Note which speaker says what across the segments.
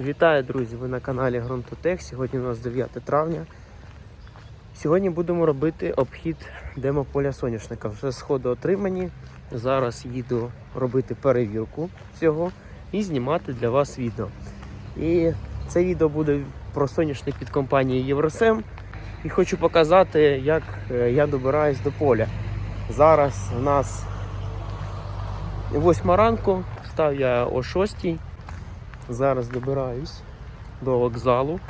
Speaker 1: Вітаю, друзі! Ви на каналі Грунтотех. Сьогодні у нас 9 травня. Сьогодні будемо робити обхід демополя соняшника. Вже сходи отримані. Зараз їду робити перевірку цього і знімати для вас відео. І це відео буде про соняшник від компанії Євросем. І хочу показати, як е, я добираюсь до поля. Зараз у нас 8 ранку, встав я о 6. Зараз добираюсь до вокзалу.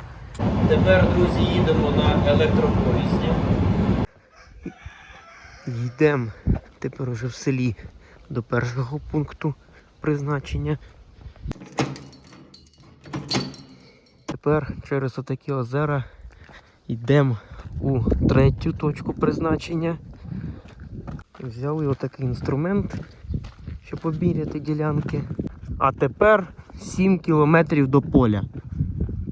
Speaker 1: Тепер, друзі, їдемо на електропоїзді. Йдемо тепер уже в селі до першого пункту призначення. Тепер через отакі озера йдемо у третю точку призначення. Взяли отакий інструмент, щоб обміряти ділянки. А тепер 7 кілометрів до поля.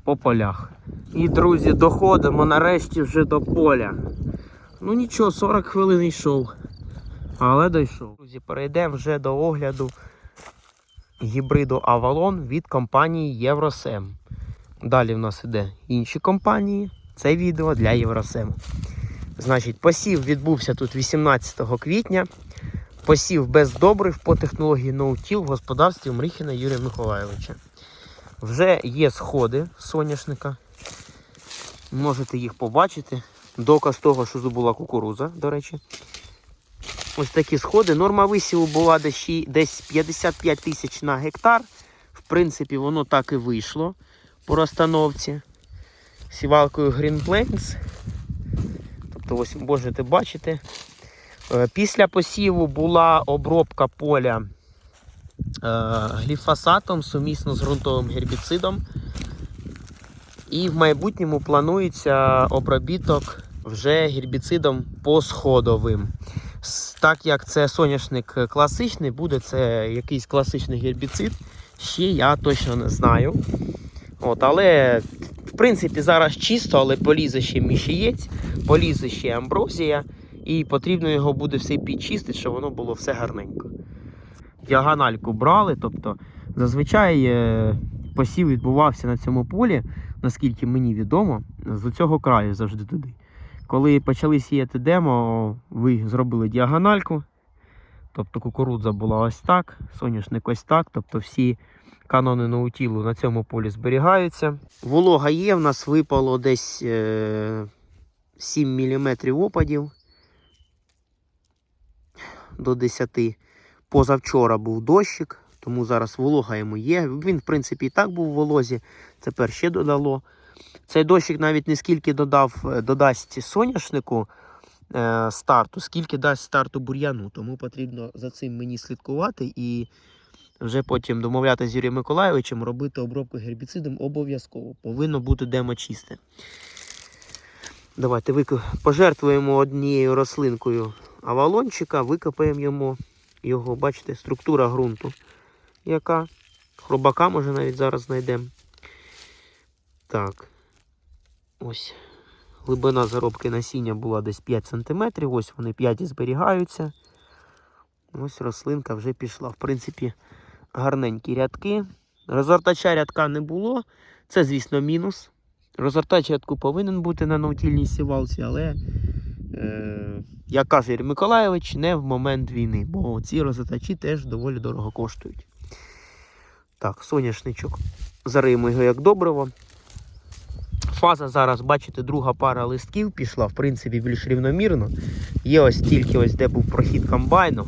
Speaker 1: По полях. І, друзі, доходимо нарешті вже до поля. Ну нічого, 40 хвилин йшов. Але дійшов. Друзі, перейдемо вже до огляду гібриду Avalon від компанії Євросем. Далі в нас іде інші компанії. Це відео для Євросем. Значить, посів відбувся тут 18 квітня. Посів без добрив по технології ноутіл в господарстві Мріхіна Юрія Миколайовича. Вже є сходи соняшника. Можете їх побачити. Доказ того, що була кукуруза, до речі. Ось такі сходи. Норма висіву була десь 55 тисяч на гектар. В принципі, воно так і вийшло по розстановці. Сівалкою Green Plains. Тобто, ось можете бачити. Е, Після посіву була обробка поля е, гліфосатом сумісно з ґрунтовим гербіцидом. І в майбутньому планується обробіток вже гербіцидом посходовим. Так як це соняшник класичний, буде це якийсь класичний гербіцид. Ще я точно не знаю. От, але в принципі зараз чисто, але полізе ще мішієць, полізе ще амброзія. І потрібно його буде все підчистити, щоб воно було все гарненько. Діагональку брали, тобто зазвичай е, посів відбувався на цьому полі, наскільки мені відомо, з цього краю завжди туди. Коли почали сіяти демо, ви зробили діагональку. Тобто кукурудза була ось так, соняшник ось так. Тобто всі канони наутілу на цьому полі зберігаються. Волога є, в нас випало десь е, 7 мм опадів до 10. Позавчора був дощик, тому зараз волога йому є. Він, в принципі, і так був в волозі, тепер ще додало. Цей дощик навіть не скільки додав, е, додасть соняшнику е, старту, скільки дасть старту бур'яну. Тому потрібно за цим мені слідкувати і вже потім домовлятися з Юрієм Миколайовичем, робити обробку гербіцидом обов'язково. Повинно бути демо чисте. Давайте пожертвуємо однією рослинкою авалончика, викопаємо йому його, бачите, структура ґрунту. Яка? Хробака може навіть зараз знайдемо. Так. Ось. Глибина заробки насіння була десь 5 см. Ось вони 5 і зберігаються. Ось рослинка вже пішла. В принципі, гарненькі рядки. Розгортача рядка не було. Це, звісно, мінус. Розгортач рядку повинен бути на наутільній сівалці, але, е, як каже Юрій Миколайович, не в момент війни, бо ці розгортачі теж доволі дорого коштують. Так, соняшничок. Зариємо його як добриво. Фаза зараз, бачите, друга пара листків пішла, в принципі, більш рівномірно. Є ось тільки ось де був прохід комбайну.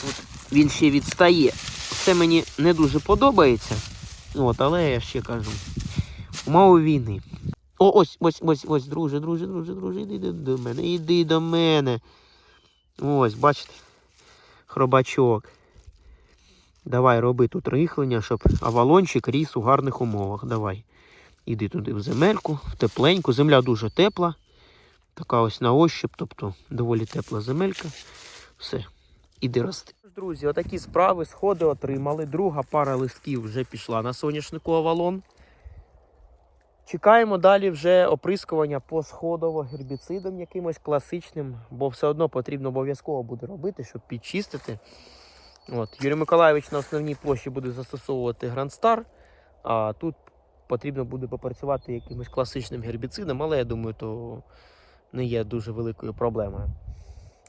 Speaker 1: Тут він ще відстає. Це мені не дуже подобається. От, але я ще кажу. Умови війни. О, ось, ось, ось, ось, друже, друже, друже, друже, іди до- мене, іди до мене. Ось, бачите, хробачок. Давай роби тут рихлення, щоб авалончик ріс у гарних умовах. Давай. Іди туди в земельку, в тепленьку. Земля дуже тепла. Така ось на ощуп, тобто доволі тепла земелька. Все, іди рости. Друзі, отакі справи, сходи отримали. Друга пара листків вже пішла на соняшнику Авалон. Чекаємо далі вже оприскування посходово гербіцидом якимось класичним, бо все одно потрібно обов'язково буде робити, щоб підчистити. От. Юрій Миколайович на основній площі буде застосовувати Грандстар. А тут потрібно буде попрацювати якимось класичним гербіцидом, але я думаю, то не є дуже великою проблемою.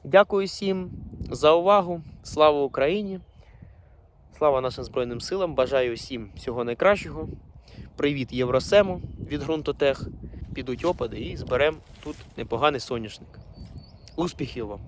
Speaker 1: Дякую всім за увагу. Слава Україні! Слава нашим Збройним силам! Бажаю всім всього найкращого. Привіт Євросему від Грунтотех. Підуть опади і зберемо тут непоганий соняшник. Успіхів вам!